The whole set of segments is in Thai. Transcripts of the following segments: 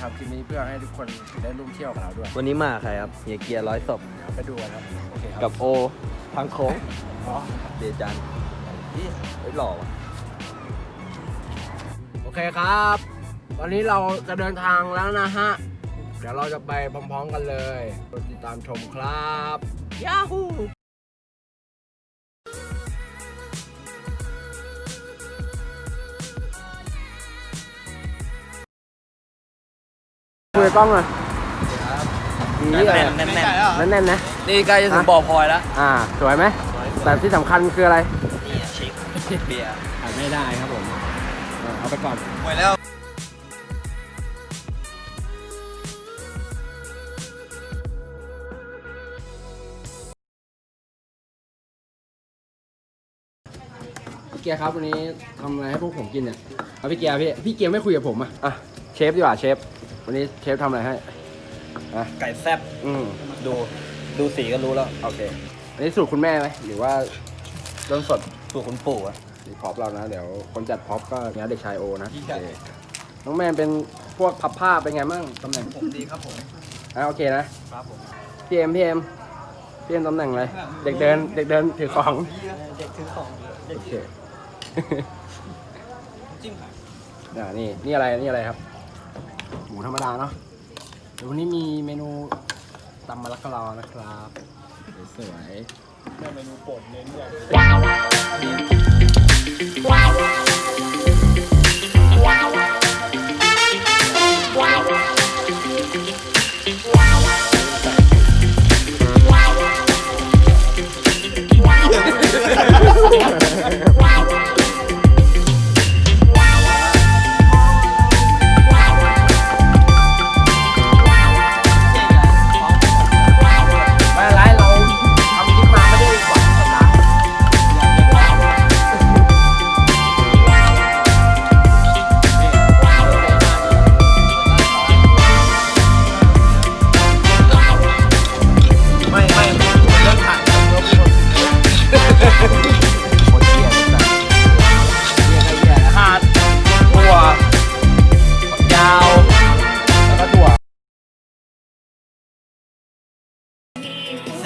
ทำคลิปนี้เพื่อให้ทุกคนได้ร่วมเที่ยวกับเราด้วยวันนี้มาใครครับเฮียเกียร์ร้อยศพเดี๋ยวไปดูกันครับโอเคครับกับโอพังโค้งอ๋อเดจันนี่เฮ้ยหล่อว่ะโอเคครับตอนนี้เราจะเดินทางแล้วนะฮะ เดี๋ยวเราจะไปพร้อมๆกันเลยกดติดตามชมครับยาฮู คุยกับกล้องหน่อยนี่อะไรแน่นแน่นๆนะนี่ใกล้จะถึงบ่อพลอยแล้วอ่า สวยไหมแต่ที่สำคัญคืออะไรนี่เช็คเบียร์ขายไม่ได้ครับผมเออเอาไปก่อนหวยแล้วพี่เกียร์ครับวันนี้ทำอะไรให้พวกผมกินเนี่ยเอาพี่เกียร์พี่พี่เกียร์ไม่คุยกับผมอะอะเชฟดีกว่าเชฟ วันนี้เชฟทำอะไรให้อะไก่แซ่บอืมดูดูสีก็รู้แล้วโอเค อันนี้สูตรคุณแม่ไหมหรือว่าต้นสดสูตรคุณปู่อะนี่พร็อปเรานะ เดี๋ยวคนจัดพร็อปก็เนี้ยเด็กชายโอนะโอเคน้องแมนเป็นพวกพับผ้าเป็นไงบ้างตำแหน่งผมดีครับผมอะโอเคนะ ครับผมพี่เอ็มพี่เอ็มพี่เอ็มตำแหน่งอะไรเด็กเดินเด็กเดินถือของเด็กถือของโอเคจิ้มค่ะอ่านี่นี่อะไรนี่อะไรครับ หมูธรรมดาเนาะเดี๋ยววันนี้มีเมนูตำมะละกอลอนะครับสวยๆเมนูโปรดเน้นด้วยไม่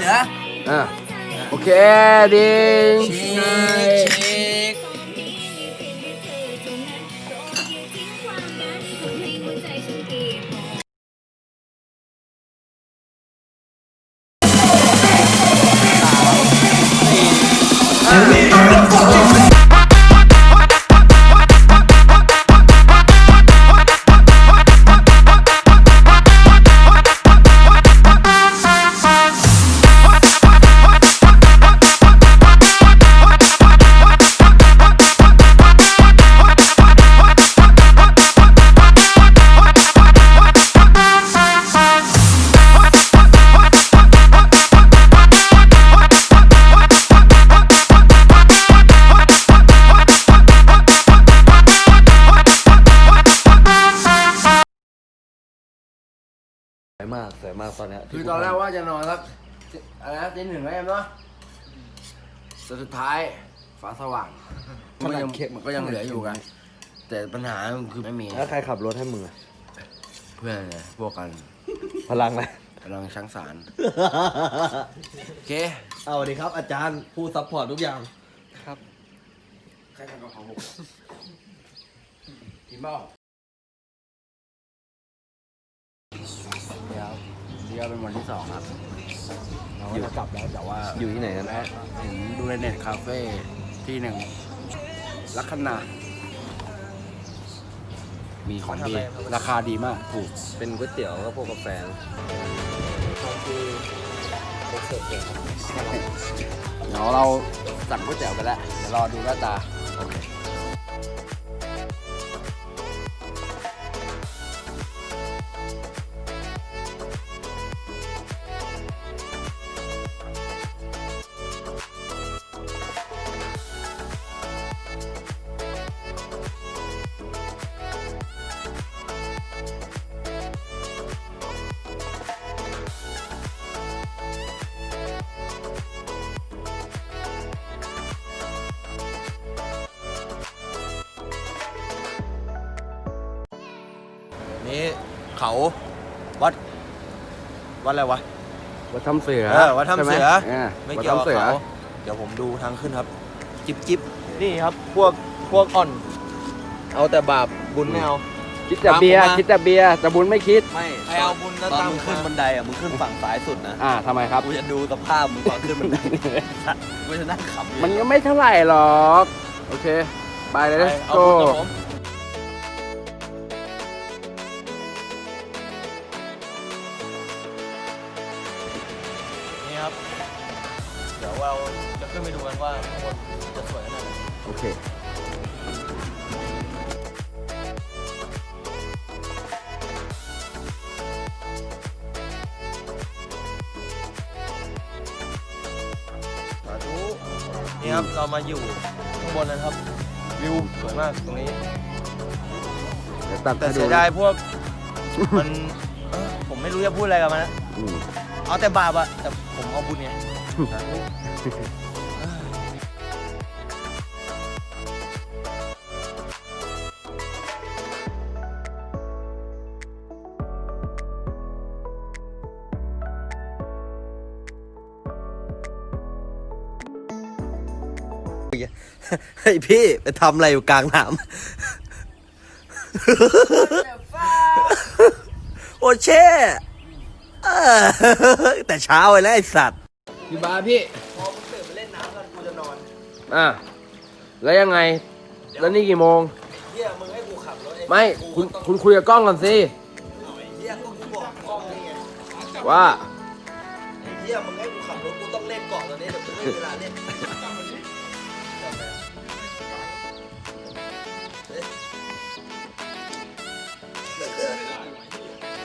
เสืออะโอเคดิงชีก สวยมากสวยมากตอนเนี้ยคือตอนแรกว่าจะนอนสักอะไรนะตีหนึ่งแล้วเอ็มเนาะแต่สุดท้ายฟ้าสว่างมันก็ยังมันก็ยังเหลืออยู่กัน แต่ปัญหาคือไม่มีแล้วใครขับรถให้มึงอะเพื่อนไงพวกกันพลังอะไรกำลังช่างสารโอเคเอาสวัสดีครับ อาจารย์ผู้ซัพพอร์ตทุกอย่างใครทำกับของผมกินเปล่าเดี๋ยวนี่ ก็เป็นวันที่สองครับ เราก็จะกลับแล้วแต่ว่าอยู่ที่ไหนกันและเห็นดูในเน็ตคาเฟ่ที่หนึ่งลักษณะมีของดี ราคาดีมากถูก เป็นก๋วยเตี๋ยวก็พวกกาแฟนะเดี๋ยวเราสั่งก๋วยเตี๋ยวไปแล้วเดี๋ยวรอดูหน้าตา นี่เขาวัดวัดอะไรวะ วัดถ้ำเสือเออวัดถ้ำเสือ ใช่ไหมไม่วัดเกี่ยวกับถ้ำเสือเขาเดี๋ยวผมดูทางขึ้นครับ จิบจิบนี่ครับ พวกพวกอ่อน เอาแต่บาปบุญไม่เอา คิดแต่เบียร์ตามผมมา คิดแต่เบียร์แต่บุญไม่คิด ไม่ใครเอาบุญแล้วตอนตามมึงขึ้นบันไดอะมึงขึ้นฝั่งซ้ายสุดนะอ่าทำไมครับ กูจะดูสภาพมึงตอนขึ้นบันไดกูจะนั่งขำอยู่มันก็ไม่เท่าไหร่หรอก โอเค ไปเลยไปเอาโก้บุญกับผม จะขึ้นไปดูกันว่าข้างบนจะสวยขนาดไหน โอเค สาธุนี่ครับเรามาอยู่ข้างบนแล้วนะครับ วิวสวยมากตรงนี้ เดี๋ยวตัดแต่ให้เสียดายพวก มันเอ้อผมไม่รู้จะพูดอะไรกับมันนะ อืม เอาแต่บาปอะแต่ผมเอาบุญไงสาธุเฮ้ยพี่ไปทำอะไรอยู่กลางน้ำ โอเช่เออ แต่เช้าเลยนะไอสัตว์พี่บาสพี่พอมึงตื่นมาเล่นน้ำกันกูจะนอนอะแล้วยังไง แล้วนี่กี่โมงเฮียมึงให้กูขับรถเองไม่คุณคุณคุยกับกล้องก่อนสิเฮียก็กูบอกกล้องนี่ไงว่าเฮียมึงให้กูขับรถกูต้องเล่นก่อนตอนนี้เดี๋ยวกูไม่มีเวลาเล่น